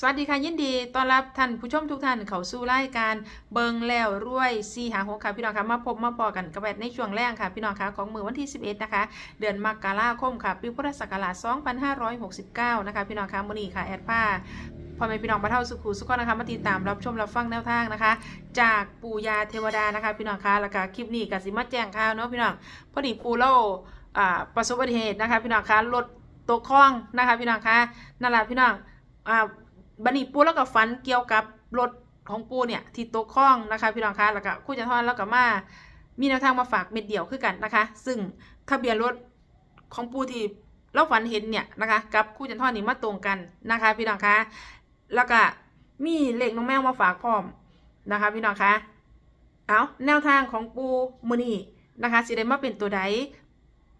สวัสดีค่ะยินดีต้อนรับท่านผู้ชมทุกท่านเข้าสู่รายการเบิงแล้วรวยซีหาหกค่ะพี่น้องคะมาพบมาปอกันกับแบดในช่วงแรกค่ะพี่น้องคะของมือวันที่ 11 นะคะ เดือนมกราคมค่ะปีพุทธศักราช 2569 นะคะพี่น้องคะมื้อนี้ค่ะแอดผ้าพ่อแม่พี่น้องบรรเท่าสุขุสุขนะคะมาติดตามรับชมรับฟังแนวทางนะคะ จากปู่ยาเทวดานะคะ พี่น้องคะแล้วก็คลิปนี้ก็สิมาแจ้งข่าวเนาะพี่น้องพอดีปู่เล่าอ่าประสบอุบัติเหตุนะคะ พี่น้องคะรถตกคลองนะคะ พี่น้องคะนั่นแหละพี่น้องอ่า บันนี้ปูแล้วก็ฝันเกี่ยวกับรถของปูเนี่ยที่ตกคลองนะคะพี่น้องคะแล้วก็คู่จันทอนแล้วก็มามีแนวทางมาฝากเม็ดเดียวคือกันนะคะ ซึ่งทะเบียนรถของปูที่เราฝันเห็นเนี่ยนะคะกับคู่จันทอนนี่มาตรงกันนะคะพี่น้องคะแล้วก็มีเหลขน้องแมวมาฝากพร้อมนะคะพี่น้องคะเอาแนวทางของปูมือนี้นะคะสิได้มาเป็นตัวใด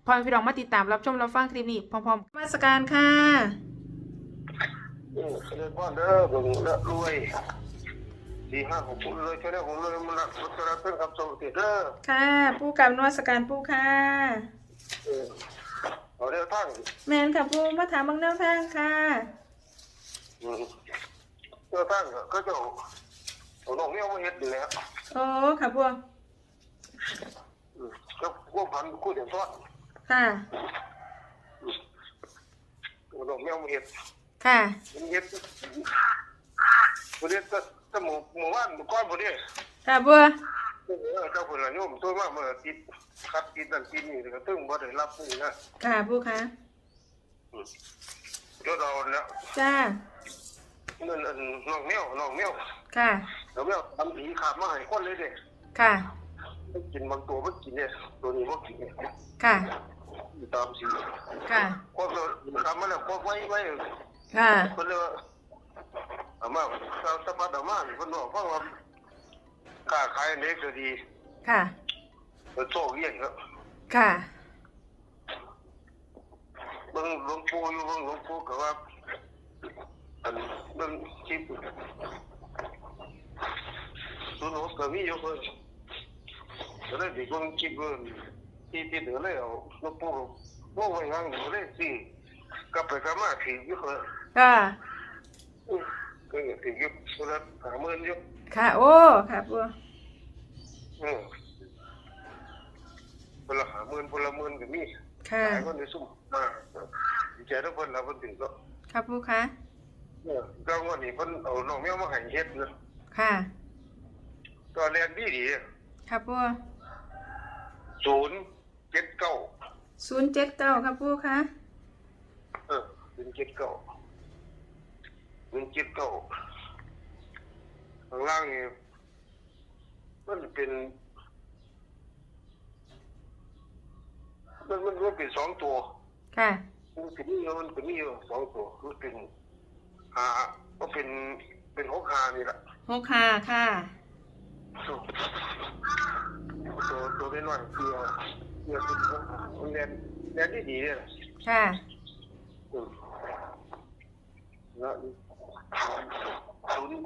พอพี่น้องมาติดตามรับชมรับฟังคลิปนี้พร้อมๆมาสการค่ะ ออเรียกว่าเด้อเบิ่งและรวยสี่ห้าหกคนเลยใช่ไหมผมเลยมันรักมันจะรักเป็นคำสวัสดีเด้อค่ะ ปูกับนวัสการปูค่ะ เออเอาเดี๋ยวทั้งแมนค่ะปูมาถามบางแนวทางค่ะ อืมเดี๋ยวทั้งก็จะเอาเอาน้องเนี่ยมาเฮ็ดอยู่แล้วโอ้ค่ะปูอืมก็พวกพันกู้เดือดร้อนค่ะ เอาน้องเนี่ยมาเฮ็ด ค่ะมันเฮ็ดประเดี๋ยวจะจะหมู่หมู่บ้านหมู่ก้อนประเดี๋ยวค่ะปูเออเจ้าคนละโยมตัวมากเมื่อติดคัดติดนั่นติดนี่ก็ตึงบ่ได้รับนี่นะค่ะปูค่ะอืมเดี๋ยวเราเนี่ยจ้านั่นอันน้องแมวน้องแมวค่ะน้องแมวทำผีขาดมาให้คนเลยเด้ค่ะมันกินบางตัวมันกินเนี่ยตัวนี้มันกินเนี่ยค่ะตามสีค่ะพวกเราทำมาแล้วพวกไว้ไว้ ค่ะคนเลยว่าเอามาเราสะพัดเอามาคนบอกฟังว่าค้าขายเล็กก็ดีค่ะมันโชคเยี่ยงครับค่ะเบิ่งหลวงปู่อยู่เบิ่งหลวงปู่ก็ว่าอันเบิ่งคลิปสุนทรก็มีอยู่เพิ่นก็เลยสิเบิ่งคลิปเบิ่งที่ที่เหลือเลยเอาหลวงปู่ว่าไว้งั้นก็เลยสิกลับไปกลับมาถืออยู่เพิ่น ค่ะอือก็ถืออยู่คนละหาหมื่นอยู่ค่ะ โอ้ค่ะปูอือคนละหาหมื่นคนละหมื่นก็มีค่ะหลายคนได้ซุ่มมาดีใจทุกคนเราเพิ่นถึงก็ค่ะปูค่ะเออก็วันนี้เพิ่นเอาน้องแมวมาให้เฮ็ดเนอะค่ะก็เรียนดีดีค่ะปูศูนย์เจ็ดเก้าศูนย์เจ็ดเก้าค่ะปูค่ะเออศูนย์เจ็ดเก้า ศูนย์เจ็ดเก้าข้างล่างนี่มันเป็น มันมันมันเป็นสองตัวค่ะมันเป็นนี่มันเป็นนี่สองตัวมันเป็นหาก็เป็นเป็นหกหานี่แหละหกค่ะค่ะตัวตัวเป็นหน่อยเกลือเกลือเป็นหกหามันเรียนเรียนดีดีเนี่ยค่ะ อืมแล้วศูนย์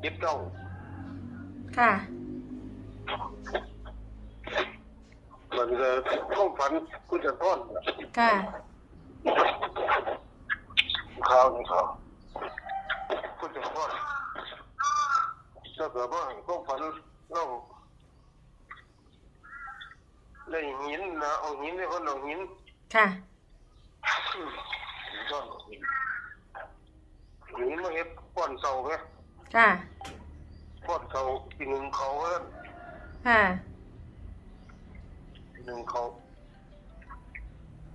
เย็บเก้าค่ะ มันจะเข้าฝันคุณจะต้อนค่ะข่าวของเขาคุณจะต้อนถ้าเกิดว่าเข้าฝันเราเลยหินนะเอาหินให้คนเอาหินค่ะอืมต้อนหิน หินมาเฮ็ดป้อนเสาไงค่ะ ป้อนเสาปีหนึ่งเขาเอิ้นค่ะหนึ่งเขา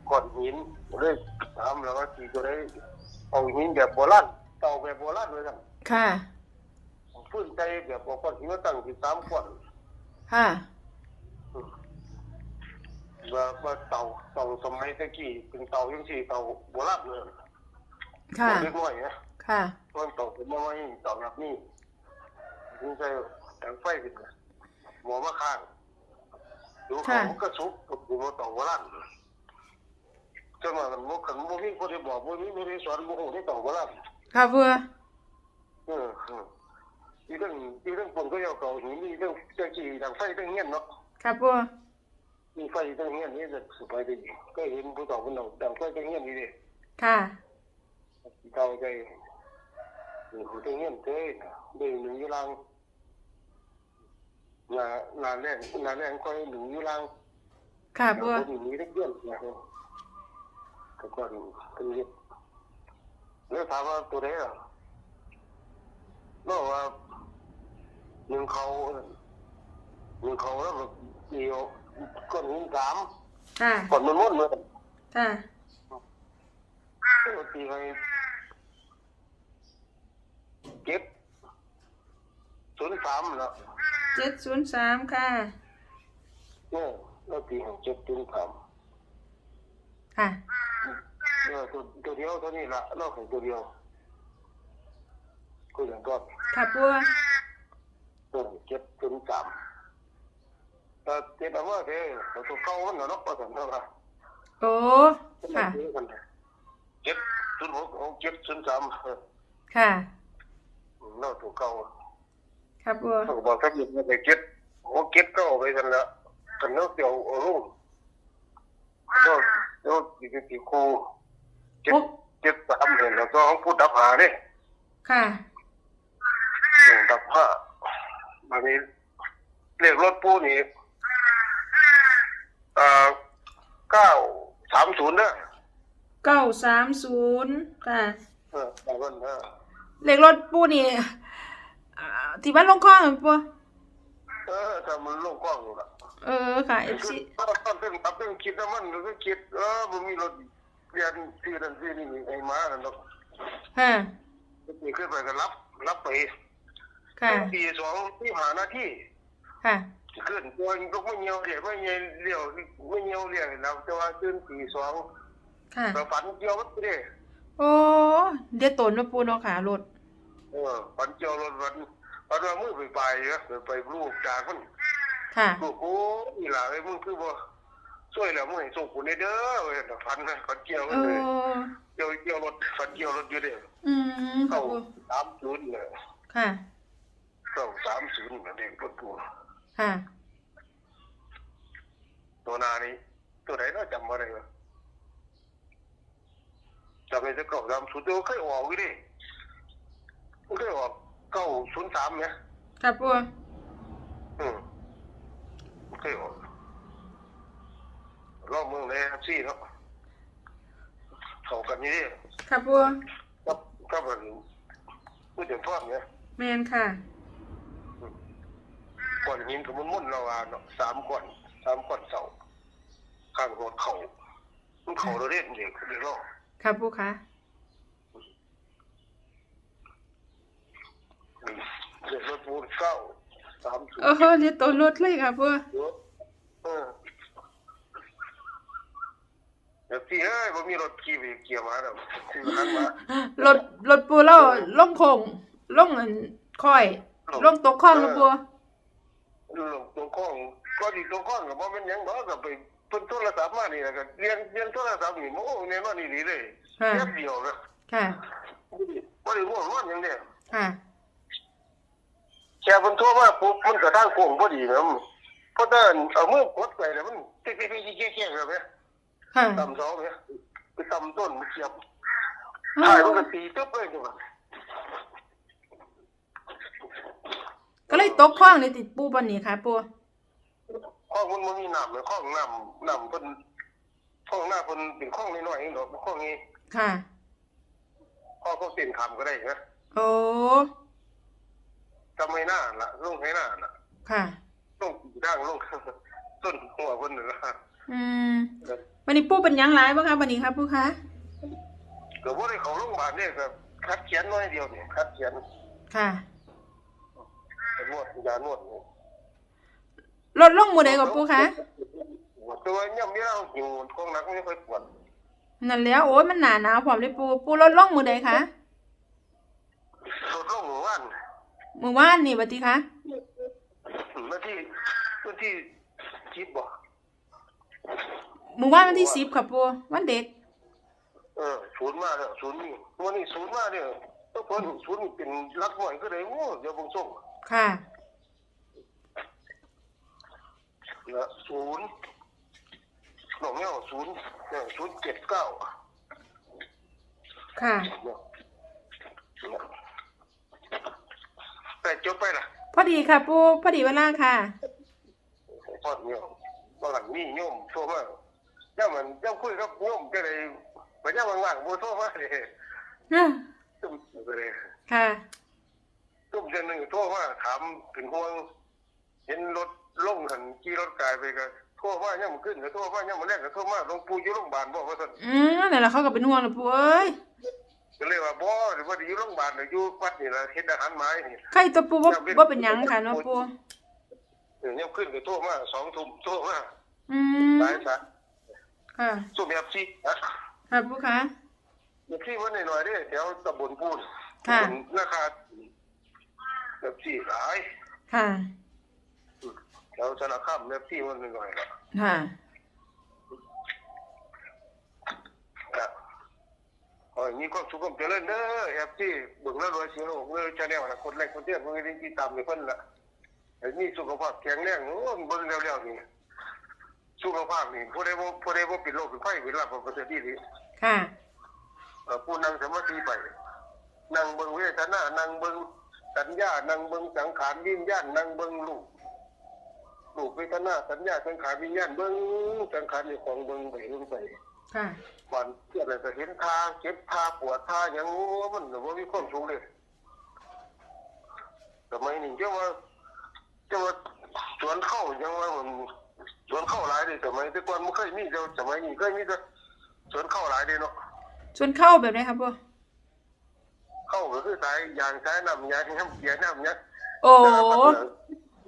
ก้อนหินเลยถามแล้วว่าทีก็ได้เอาหินแบบโบราณเตาแบบโบราณเลยกันค่ะฟื้นใจแบบเอาก้อนหินมาตั้งที่สามก้อน ค่ะว่าว่าเตาเตาสมัยตะกี้เป็นเตายังสี่เตาโบราณเลยค่ะเล็กน้อยนะ ค่ะตอนเตาเป็นน้อยเตาแบบนี้ถึงใจแต่งไฟขึ้นมาหมอมาข้างดูเขาก็สุกดูว่าเตาโบราณจนว่ามันบ่ขันบ่มีคนที่บอกบ่มีบ่ได้สอนบ่ฮู้ที่เตาโบราณค่ะปูเออเอออีเรื่องอีเรื่องคนก็ยาวเก่าหินมีเรื่องเจ้าจีดังไฟเรื่องเงี้ยเนาะค่ะปูมีไฟเรื่องเงี้ยนี่จะสบายดีก็เห็นผู้ต่อผู้หนุ่มดังไฟเรื่องเงี้ยนี่ดิค่ะเก่าใจ คือหูได้เงี้ยเต้นะได้หนึ่งอยูรังงานงานแรงงานแรงก็หนึ่งอยูรังค่ะปูแล้วก็มีได้เงี้ยนะครับแต่ก่อนเป็นเงี้ยแล้วถามว่าตัวไหนอะนอกว่าหนึ่งเขาหนึ่งเขาแล้วแบบเดียวก้อนหินสามค่ะก่อนมันมุ่นเลยค่ะตีไป เก็บศูนย์สามแล้วเจ็ดศูนย์สามค่ะเนี่ยเราตีให้เจ็ดศูนย์สามค่ะเนี่ยตัวตัวเดียวเท่านี้ละนอกจากตัวเดียวก็อย่างก็ค่ะปูตัวเจ็ดศูนย์สามแต่เจ็ดเอาว่าเด้อตัวเก่ามันเนาะประสันเท่าไหร่โอ้ค่ะเจ็ดศูนย์หกของเจ็ดศูนย์สามค่ะ นอกตัวเก่าค่ะปูต้องบอกถ้าอยู่ในเก็ตโอ้เก็ตก็เอาไปกันแล้วกันเนาะเดี๋ยวเอาลงก็เดี๋ยวอีกกี่ครูเจ็ดโอ้เจ็ดสามเนี่ยแล้วก็ของผู้ดับหาเนี่ยค่ะดับผ้าบางนี้เรียกรถปูนี่เอ่อเก้าสามศูนย์นะเก้าสามศูนย์ค่ะเออแต่วันนะ เลขรถปูนี่อ่าที่บ้านลงคลองปูเออถ้ามันลงกล้องอยู่ละเออค่ะเอฟคือซีตอนต้นตับเรื่องคิดนะมันก็คิดเออมันมีรถเรียนที่นั่นที่นี่ไอ้มากันเนาะค่ะนี่ขึ้นไปก็รับ รับไปค่ะตีสองที่หาหน้าที่ค่ะขึ้นตัวลูกไม่เงียวเดี๋ยวไม่เงียวเลี้ยวไม่เงียวเลี้ยวเราจะว่าขึ้นตีสองค่ะเราฝันเกี่ยวรถเด้โอ้ เดี๋ยวตนมาปูเนาะค่ะรถเออฝันเกี่ยวรถวันวันว่ามือไปไปนะไปไปรูปจากมันค่ะลูกโอ้อีหล่าไอ้มึงคือบ่ช่วยแล้วมึงให้ส่งกูเด้อเว้ยฝันนะฝันเกี่ยวเอกันเลยอเกี่ยวเกี่ยวรถฝันเกี่ยวรถอยู่เด้ออืมค่ะเข้าปูสามศูนย์เนี่ยค่ะเข้าสามศูนย์เด็กรถกูค่ะตัวนานี้ตัวไหนน่าจำมาได้วะ จำไปจะเก่าจำสุดเดียวเคยออกอยู่ดิเคยออกเก้าศูนย์สามเนี่ยค่ะปูอืมเคยออกรอบเมืองเลยครับซี่เนาะเข้ากันนี่ดิค่ะปูกับกับมันพูดถึงทอดเนี่ยแมนค่ะก่อนหินกับมันมุ่นเราอะเนาะสามก่อนสามก่อนเสาข้างโหดเข่ามันเข่าเราเล่นเด็กเด็กรอบ ค่ะปูค่ะเด็กรถปูนเก้าสามศูนเอย์อเดี๋ยวตนรถเลยค่ะปูเออเดี๋ยวพี่เอ้ยผมมีรถขี่ไปเกี่ยวมาแล้วคือหันมารถรถปูแล้วลงโคงลงอันค่อยลงตกคลองค่ะปูลงตรงข้องก็ดีตรงข้องกับว่ามันหยังบ่ก็ไป เพิ่นโทรศัพท์มานี่แหละก็เรียนเรียนโทรศัพท์นี่โอ้เนี่ยว่านี่ดีเลยค่ะ แป๊บเดียวนะค่ะ บ่ได้ง่วงนอนหยังเนี่ยค่ะ แค่เพิ่นโทรมาปุ๊บมันก็ทางโค้งพอดีนะเพราะถ้าเอามือกดไปแล้วมันติ๊กๆๆๆๆแบบนี้ค่ะตำเสาเนี่ยไปตำต้นมันเสียบถ่ายมันก็ตีตึ๊บเลยจังหวะก็เลยตกคลองเลยติดปูปันนี้ค่ะปูข้ องมันมันมีน้ำเลยข้องน้ำน้ำเพิ่นข้องหน้าเพิ่นเป็นข้องน้อยๆเองดอกข้องนี้ค่ะข้องเขาเส้นคำก็ได้นะโอ้จำไม่น่าละลงให้หน้าละค่ะลงกี่ด่างลงต้นหัวเพิ่นน่ะละอืมวันนี้ปูเป็นหยังไรบ้างคะวันนี้ครับปูคะก็บ่ได้เข้าโรงพยาบาลเนี่ยก็คัดเขียนน้อยเดียวนี่คัดเขียนค่ะไปนวดยานวดนี่ รถลงหมือใดกับปูคะแต่ว่าย่ำนี้เราหิวของหนักไม่ค่อยปวดนั่นแล้วโอ้ยมันหนาหนาวพร้อมเลยปูปูรถลงมือใดคะสดลงหมู่บ้านมือว่านนี่บัดทีคะเมื่อที่เมื่อที่คิดบ่มือว่านวันที่สิบค่ะปูวันเด็ก เออศูนย์มาแล้วศูนย์นี่วันนี้ศูนย์มาเนี่ยต้องคนศูนย์นี่เป็นรักหน่วยก็เลยโอ้เดี๋ยวบงส่งค่ะ นะศูนย์หน่องเงี้ยศูนย์เนี่ยศูนย์เจ็ดเก้าค่ะเนี่ยเนี่ยจบไปล่ะพอดีค่ะปูพอดีเวลาค่ะพอดโยมว่าหลังมีโยมโทรมาย่ามันย่าคุยกับโยมก็เลยไปย่าว่างๆบ่โทรมาเลยตุ้มไปเลยค่ะตุ้มเดือนหนึ่งโทรมาถามถึงห่วงเห็นรถ ลงหันขี่รถกายไปก็โทรมาย่ามันขึ้นก็โทรมาย่ามันแรกก็โทรมาหลวงปู่อยู่โรงพยาบาลบอกว่าซั่นอืมนั่นแหละเขาก็เป็นห่วงนะปูเอ้ยก็เลยว่าบ่หรือว่าอยู่โรงพยาบาลหรืออยู่วัดนี่ล่ะเฮ็ดอาหารไม้นี่ใครตัวปูว่าว่าเป็นหยังค่ะเนาะปูเออย่าขึ้นก็โทรมาสองทุ่มโทรมาอืมหลายสายค่ะสู้แบบซี่นะค่ะปูคะแบบซี่วันหน่อยๆเด้แถวตำบลปูนค่ะ ตำบลราคาแบบซี่หลายค่ะ แถวสารคามแบบซี่วันหน่อยๆละค่ะครับอ๋อมีความสุขความเจริญเด้อแอปที่เบิ่งแล้วรวยเสียโลกเด้อชาแนลนะคนแรกคนเดียวเพิ่นได้ติดตามในเพิ่นละให้มีสุขภาพแข็งแรงโอ้เบิ่งแล้วๆนี่สุขภาพนี่ผู้ใดบ่ผู้ใดบ่เป็นโรคเป็นไข้เป็นลาภประเสริฐดีดีค่ะเอ่อผู้นั่งสมาธิไปนั่งเบิ่งเวทนานั่งเบิ่งสัญญานั่งเบิ่งสังขารวิญญาณนั่งเบิ่งรูป รูปเวทนาสัญญาสังขารวิญญาณเบิ่งสังขารในของเบิ่งไปเบิ่งไปค่ะวันเที่ยอะไรก็เห็นทาเจ็บทาปวดทาอย่างงูมันบ่มีความสุขเลยสมัยนี้เจ้าว่าเจ้าว่าสวนเข้ายังว่ามันสวนเข้าหลายเลยสมัยแต่ก่อนมันเคยมีเจ้าสมัยนี้เคยมีแต่สวนเข้าหลายเลยเนาะชวนเข้าแบบไหนครับปูเข้าก็คือสายยางสายน้ำยางน้ำเกียร์น้ำเนี้ยโอ้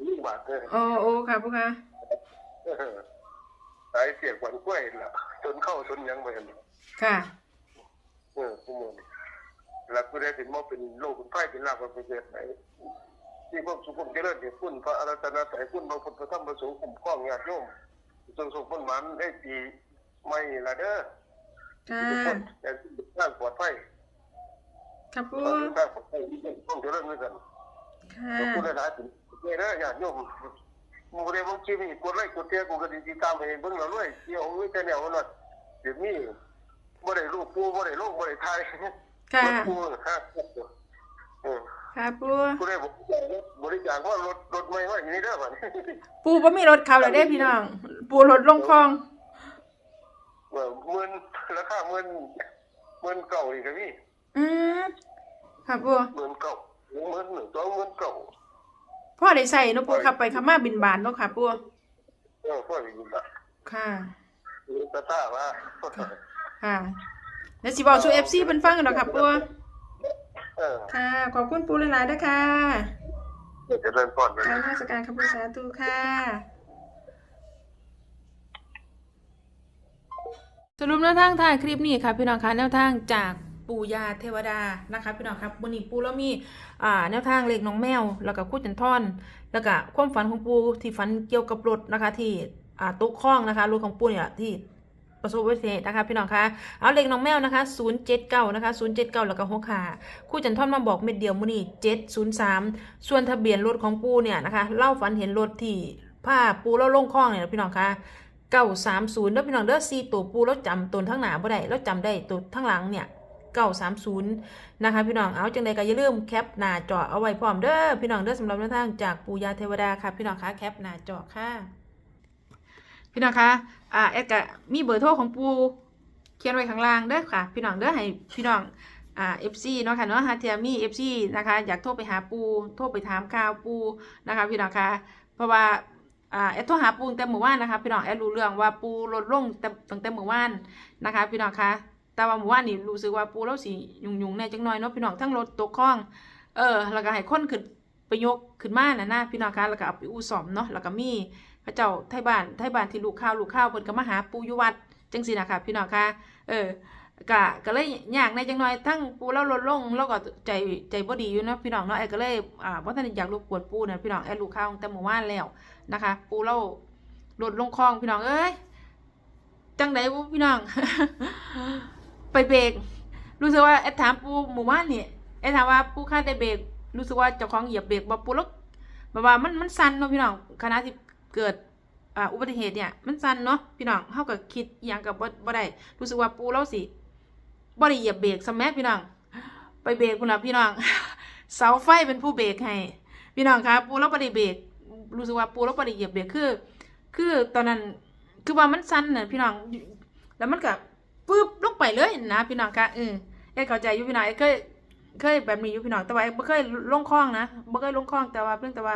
ลูกบาทเลยโอ้โอ้ค่ะปูคะสายเสียงขวัญกล้วยล่ะจนเข้าจนยังไปเห็นค่ะเออผู้มือแล้วก็ได้เป็นมอเป็นโลกเป็นไฟเป็นลาภเป็นเศษไหนที่ความสุขความเจริญที่คุณพระอารัตนาใส่คุณพระพุทธพระธรรมพระสงฆ์คุ้มครองญาติโยมจงส่งผลหมันได้ปีใหม่ละเด้อค่ะทุกคนแต่ทางปลอดภัยครับปูทางปลอดภัยที่ต้องเจริญด้วยกันค่ะขอบคุณหลายๆถึง เด้อญาติโยมหมูเรบางทีมีกดไลค์กดแชร์กูก็ดีตามให้เบิ่งแล้วด้วยเกี่ยวกับแต่แนวนั้นเดี๋ยวนี้บ่ได้รูปปูบ่ได้ลงบ่ได้ถ่ายค่ะรถปูฮะเออค่ะปูกูได้บอกบริจาคว่ารถรถใหม่ว่าอย่างนี้เด้อบัดปูบ่มีรถขับเลยเด้พี่น้อง ปูรถลงคลองว่าหมื่นราคาหมื่นหมื่นเก่าอีกก็มีอืมค่ะปูหมื่นเก่าหมื่นหนึ่งสองหมื่นเก่า พ่อได้ใส่เนาะปูขับไปขับมาบินบานเนาะค่ะปูเออพ่อได้ยินละค่ะมีตาตาว่าค่ะแล้วสิบอกสู่ FC เพิ่นฟังกันเนาะค่ะปูเออค่ะ ขอบคุณปูหลายๆเด้อค่ะเดี๋ยวจะเริ่มก่อนเลยกรารราชการครับปูสาธุค่ะสรุปแนวทางถ่ายคลิปนี้ค่ะพี่น้องคะแนวทางจาก ปูยาเทวดานะคะพี่น้องครับวันนี้ปูเรามีอ่าแนวทางเลขน้องแมว แล้วก็คู่จันทอนแล้วก็ความฝันของปูที่ฝันเกี่ยวกับรถนะคะ ที่อ่าตุกข้องนะคะรถของปูเนี่ยที่ประสบอุบัติเหตุนะคะพี่น้องคะเอาเลขน้องแมวนะคะ079นะคะ079 แล้วก็6ขาคู่จันทอนมาบอกเม็ดเดียวมื้อนี้703 ส่วนทะเบียนรถของปูเนี่ยนะคะเล่าฝันเห็นรถที่ผ้าปูเล่าลงคลองเนี่ยพี่น้องคะเก้าสามศูนย์แล้วพี่น้องเด้อสี่ตัวปูแล้วจำตัวทั้งหนาบ่ได้แล้วจำได้ตัวทั้งหลังเนี่ย เก้าสามศูนย์นะคะ พี่น้อง เอาจังใดก็อย่าลืมแคปหน้าจอเอาไว้พร้อมเด้อ พี่น้องเด้อสำหรับแนวทางจากปูยาเทวดาค่ะ พี่น้องคะแคปหน้าจอค่ะ พี่น้องคะอ่าแอดกะมีเบอร์โทรของปูเขียนไว้ข้างล่างเด้อค่ะ พี่น้องเด้อให้พี่น้องอ่า FC เนาะค่ะเนาะฮะเทียมี FC นะคะ อยากโทรไปหาปู โทรไปถามข่าวปูนะคะ พี่น้องคะเพราะว่าอ่าแอดโทรหาปูตั้งแต่เมื่อวานนะคะ พี่น้องแอดรู้เรื่องว่าปูลดลงแต่ตั้งแต่เมื่อวานนะคะ พี่น้องคะ แต่ว่าเมื่อวานนี่รู้สึกว่าปูเราสิยุ่งๆแน่จังน้อยเนาะพี่น้องทั้งรถตกคลอง เออแล้วก็ให้คนขึ้นไปยกขึ้นมาน่ะนะพี่น้องคะแล้วก็เอาไปอู้ซ่อมเนาะแล้วก็มีพระเจ้าไทยบ้านไทยบ้านที่ลูกข้าวลูกข้าวเพิ่นก็มาหาปูอยู่วัดจังซี่นะคะพี่น้องคะเออก็ก็เลยยากในจังน้อยทั้งปูเราลดลงแล้วก็ใจใจบ่ดีอยู่เนาะพี่น้องเนาะไอ้ก็เลยอ่าบ่ทันอยากรบกวนปูนะพี่น้องไอ้ลูกข้าวแต่เมื่อวานแล้วนะคะ ปูเราหลดลงคลองพี่น้องเอ้ยจังไดบุพี่น้อง ไปเบรกรู้สึกว่าแอดถามปูหมู่บ้านนี่แอดถามว่าปูคาดได้เบรกรู้สึกว่าเจ้าของเหยียบเบรกบ่ปูแล้วแบบว่ามันมันสั่นเนาะพี่น้องขณะที่เกิดอ่าอุบัติเหตุเนี่ยมันสั่นเนาะพี่น้องเฮาก็คิดอย่างกับบ่ได้รู้สึกว่าปูเราสิบ่ได้เหยียบเบรกสมัพี่น้อง ไปเบรกพุ่นล่ะพี่น้องเสาไฟเป็นผู้เบรกให้พี่น้องคะปูเราบ่ได้เบรกรู้สึกว่าปูเราบ่ได้เหยียบเบรกคือ คือตอนนั้นคือว่ามันสั้นน่ะพี่น้องแล้วมันก็ ปึ๊บลงไปเลยนะพี่น้องคะเออเอ้เข้าใจอยู่พี่น้องเอ้เคยเคยแบบนี้อยู่พี่น้องแต่ว่าบ่เคยลงคลองนะบ่เคยลงคลองแต่ว่าเพียงแต่ว่า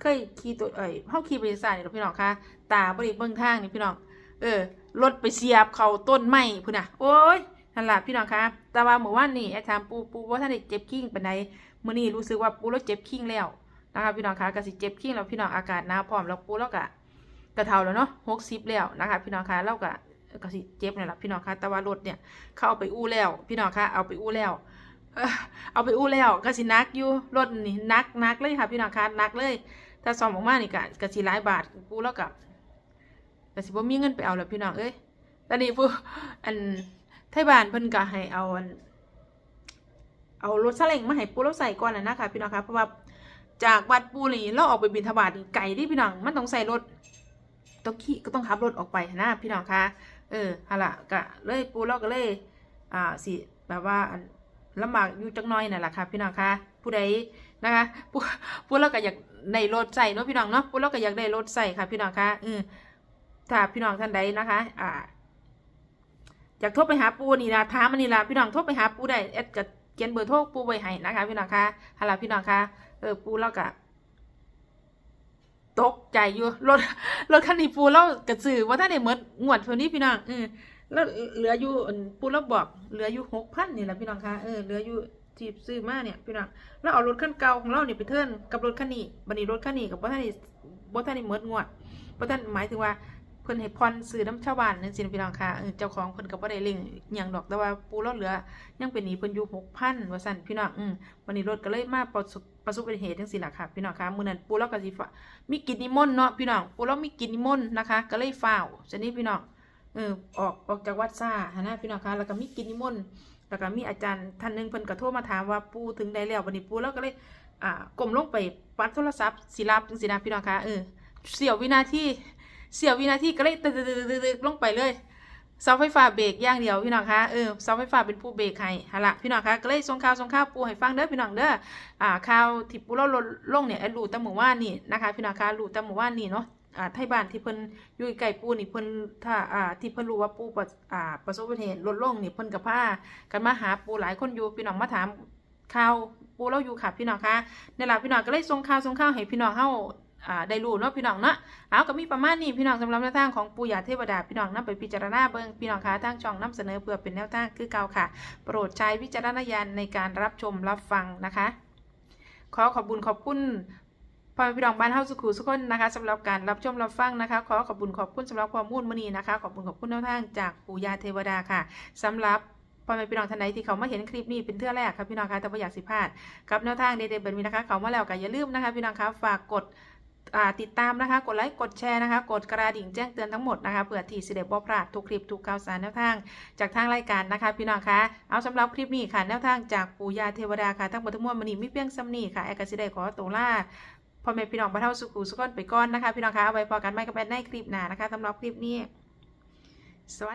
เคยขี่ตัวเอ้ยเฮาขี่ไปสายนี่ล่ะพี่น้องคะตาบ่ได้เบิ่งทางนี่พี่น้องเออรถไปเสียบเขาต้นไม้พุ่นน่ะโอ้ยนั่นล่ะพี่น้องคะแต่ว่าเมื่อวานนี้ไอ้ถามปูปูว่าท่านได้เจ็บขิงปานใดมื้อนี้รู้สึกว่าปูแล้วเจ็บขิงแล้วนะคะพี่น้องคะก็สิเจ็บขิงแล้วพี่น้องอากาศหนาวพร้อมแล้วปูแล้วก็กระเทาแล้วเนาะ60แล้วนะคะพี่น้องคะเราก็ ก็สิเจ็บนี่แหละพี่น้องคะแต่ว่ารถเนี่ยเขาเอาไปอู้แล้ว พี่น้องคะเอาไปอู้แล้วเอาไปอู้แล้วก็สินักอยู่รถนี่นักนักเลยค่ะพี่น้องคะนักเลย ถ้าซ่อมออกมานี่ก็ก็สิหลายบาทปูแล้วก็ก็สิบ่มีเงินไปเอาแล้วพี่น้องเอ้ยตอนนี้ปูอันไทยบ้านเพิ่นก็ให้เอาอันเอารถซาเล้งมาให้ปูเราใส่ก่อนน่ะนะคะพี่น้องคะเพราะว่าจากวัดปูนี่เราออกไปบิณฑบาตนี่ไกลที่พี่น้องมันต้องใส่รถต้องขี่ก็ต้องขับรถออกไปนะพี่น้องคะ เออฮะละก็เลยปูเราก็เลยอ่าสิแบบว่าลำบากอยู่จักน้อยนั่นแหละค่ะพี่น้องคะผู้ใดนะคะผู้ผู้เราก็อยากได้รถใส่เนาะพี่น้องเนาะผู้เราก็อยากได้รถใส่ค่ะ พี่น้องคะอืมถ้าพี่น้องท่านใดนะคะ อ่าอยากโทรไปหาปูนี่นะถามมันนี่ละพี่น้องโทรไปหาปูได้แอดจะเขียนเบอร์โทรปูไว้ให้นะคะ พี่น้องคะฮัลโหลพี่น้องคะเออปูเราก็ ตกใจอยู่รถรถคันนี้ปูเรากระสือว่าถ้าได้หมดงวดเท่านี้พี่น้องเออแล้วเหลืออยู่ปูเราบอกเหลืออยู่หกพันนี่แหละพี่น้องคะเออเหลืออยู่จีบซื้อมาเนี่ยพี่น้องแล้วเอารถคันเก่าของเราเนี่ยไปเทิร์นกับรถคันนี้บันนี้รถคันนี้กับบ่ท่านนี่บ่ท่านนี่เมิดงวดบ่ท่านหมายถึงว่า เพิ่นให้พรซื้อน้ำชาวบ้านนั่นสิพี่น้องค่ะเออเจ้าของเพิ่นก็บ่ได้เล่งหยังดอกแต่ว่าปูเราเหลือ ยังเป็นหนี้เพิ่นอยู่หกพันว่าซั่นพี่น้องอืมวันนี้รถก็เลยมาประสบประสบอุบัติเหตุจังซี่ล่ะค่ะพี่น้องค่ะมื้อนั้นปูเราก็สิฟ้ามีกิจนิมนต์เนาะพี่น้องปูเรามีกิจนิมนต์นะคะ ก็เลยฟ้าวจังนี้พี่น้องเออออกออกจากวัดซ่าหนนะพี่น้องคะแล้วก็มีกินนิมนต์แล้วก็มีอาจารย์ท่านหนึ่งเพิ่นก็โทรมาถามว่าปูถึงได้แล้ววันนี้ปูแล้วก็เลยอ่ากลมลงไปปัดโทรศัพท์สิรับจังสินะพี่น้องคะเออเสียววินาที เสียววินาทีก็เลยตึกๆๆๆลงไปเลยเสาไฟฟ้าเบรกอย่างเดียวพี่น้องคะเออเสาไฟฟ้าเป็นผู้เบรกให้ฮะละพี่น้องคะก็เลยส่งข่าวส่งข่าวปูให้ฟังเด้อพี่น้องเด้ออ่าข่าวที่ปูเราลดลงเนี่ยแอดรู้แต่หมู่ว่านนี่นะคะพี่น้องคะรู้แต่หมู่ว่านนี่เนาะอ่าไทบ้านที่เพิ่นอยู่ใกล้ปูนี่เพิ่นถ้าอ่าที่เพิ่นรู้ว่าปูประอ่าประสบอุบัติเหตุลดลงนี่เพิ่นกับพากันมาหาปูหลายคนอยู่พี่น้องมาถามข่าวปูเราอยู่ค่ะพี่น้องคะนี่ล่ะพี่น้องก็เลยส่งข่าวส่งข่าวให้พี่น้องเฮา ได้รู้เนาะพี่น้องเนาะเอาก็มีประมาณนี้พี่น้องสำหรับแนวทางของปูยาเทวดาพี่น้องนำไปพิจารณาเบิ่งพี่น้องคะทางช่องนำเสนอเพื่อเป็นแนวทางคือเก่าค่ะ โปรดใช้วิจารณญาณในการรับชมรับฟังนะคะ ขอขอบคุญขอบคุณพ่อแม่พี่น้องบ้านเฮาสุขุสุขคนนะคะสำหรับการรับชมรับฟังนะคะ ขอขอบคุณขอบคุณสำหรับความมุ่นมณีนะคะ ขอบคุณขอบคุณแนวทางจากปู่ยาเทวดาค่ะสำหรับพ่อแม่พี่น้องท่านใดที่เขามาเห็นคลิปนี้เป็นเทื่อแรกค่ะพี่น้องคะแต่ว่าอยากสิพลาดกับแนวทางเด็ดๆแบบนี้นะคะ เขามาแล้วก็อย่าลืมนะคะ พี่น้องคะฝากกด ติดตามนะคะ กดไลค์กดแชร์นะคะ กดกระดิ่งแจ้งเตือนทั้งหมดนะคะเพื่อที่สิเดบ่พลาดทุกคลิปทุกข่าวสารแนวทาง จากทางรายการนะคะ พี่น้องคะเอาสำหรับคลิปนี้ค่ะแนวทางจากปู่ยาเทวดาค่ะทั้งหมดทั้งมวลมันนี้มีเพียงซ้ำนี้ค่ะแอกสิได้ขอตัวลาพ่อแม่พี่น้องบ้านเฮาสุขุสุขอนไปก่อนนะคะ พี่น้องคะเอาไว้พอกันไม่กับแอนในคลิปหน้านะคะสำหรับคลิปนี้สวัสดี